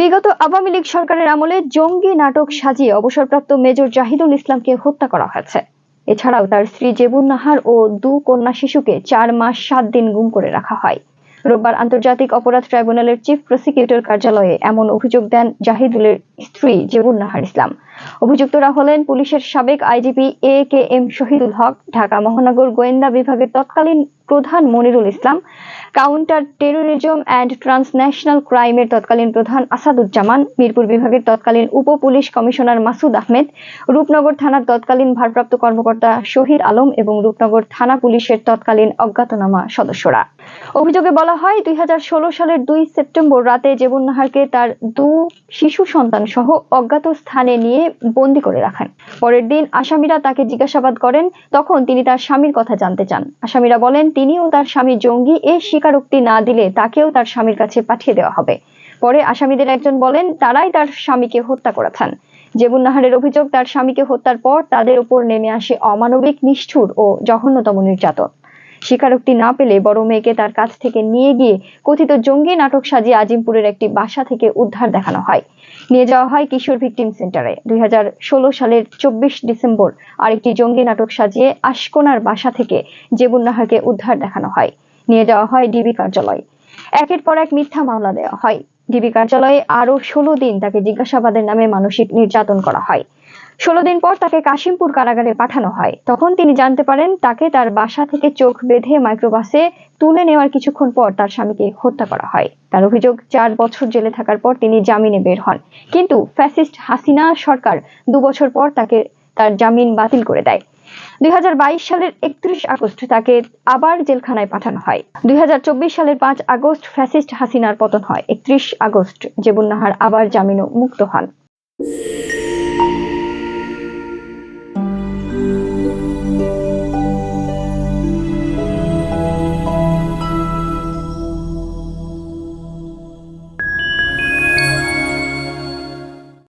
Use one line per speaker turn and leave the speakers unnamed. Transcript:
বিগত আওয়ামী লীগ সরকারের আমলে জঙ্গি নাটক সাজিয়ে অবসরপ্রাপ্ত মেজর জাহিদুল ইসলামকে হত্যা করা হয়েছে। এছাড়াও তার স্ত্রী জেবুন নাহার ও দু কন্যা শিশুকে চার মাস সাত দিন গুম করে রাখা হয়। রোববার আন্তর্জাতিক অপরাধ ট্রাইব্যুনালের চিফ প্রসিকিউটর কার্যালয়ে এমন অভিযোগ দেন জাহিদুলের স্ত্রী জেবুন নাহার ইসলাম। অভিযুক্তরা হলেন পুলিশের সাবেক IGP A K M Shahidul Haque, Dhaka মহানগর গোয়েন্দা বিভাগের তৎকালীন প্রধান Monirul Islam, counter terrorism and transnational ক্রাইমের তৎকালীন প্রধান আসাদুজ্জামান, মিরপুর বিভাগের তৎকালীন উপ পুলিশ কমিশনার মাসুদ আহমেদ, রূপনগর থানার তৎকালীন ভারপ্রাপ্ত কর্মকর্তা শহীদ আলম এবং রূপনগর থানা পুলিশের তৎকালীন অজ্ঞাতনামা সদস্যরা। অভিযোগে বলা হয়, দুই হাজার ষোলো সালের দুই সেপ্টেম্বর রাতে জেবুন নাহারকে তার দু শিশু সন্তান সহ অজ্ঞাত স্থানে নিয়ে বন্দি করে রাখেন। পরের দিন আসামিরা তাকে জিজ্ঞাসাবাদ করেন, তখন তিনি তার স্বামীর কথা জানতে চান। আসামিরা বলেন তিনিও তার স্বামী জঙ্গি এ স্বীকারোক্তি না দিলে তাকেও তার স্বামীর কাছে পাঠিয়ে দেওয়া হবে। পরে আসামিদের একজন বলেন, তারাই তার স্বামীকে হত্যা করেছেন জেবুন নাহারের অভিযোগ, তার স্বামীকে হত্যার পর তাদের উপর নেমে আসে অমানবিক, নিষ্ঠুর ও জঘন্যতম নির্যাতন। স্বীকারোক্তি না পেলে বড় মেয়েকে তার কাছ থেকে নিয়ে গিয়ে কথিত জঙ্গি নাটক সাজিয়ে আজিমপুরের একটি বাসা থেকে উদ্ধার দেখানো হয়। নিয়ে যাওয়া হয় কিশোর ভিকটিম সেন্টারে। দুই সালের চব্বিশ ডিসেম্বর আরেকটি জঙ্গি নাটক সাজিয়ে আশকোনার বাসা থেকে জেবুন নাহারকে উদ্ধার দেখানো হয়। নিয়ে যাওয়া হয় ডিবি কার্যালয়। একের পর এক মিথ্যা মামলা দেওয়া হয়। ডিবি কার্যালয়ে আরও ষোলো দিন তাকে জিজ্ঞাসাবাদের নামে মানসিক নির্যাতন করা হয়। ষোলো দিন পর তাকে কাশিমপুর কারাগারে পাঠানো হয়। তখন তিনি জানতে পারেন তাকে তার বাসা থেকে চোখ বেঁধে মাইক্রোবাসে তুলে নেওয়ার কিছুক্ষণ পর তার স্বামীকে হত্যা করা হয়। তার অভিযোগ, চার বছর জেলে থাকার পর তিনি জামিনে বের হন। কিন্তু ফ্যাসিস্ট হাসিনা সরকার দু বছর পর তাকে তার জামিন বাতিল করে দেয়। দুই হাজার বাইশ সালের একত্রিশ আগস্ট তাকে আবার জেলখানায় পাঠানো হয়। দুই হাজার চব্বিশ সালের পাঁচ আগস্ট ফ্যাসিস্ট হাসিনার পতন হয়। একত্রিশ আগস্ট জেবুন নাহার আবার জামিনও মুক্ত হন।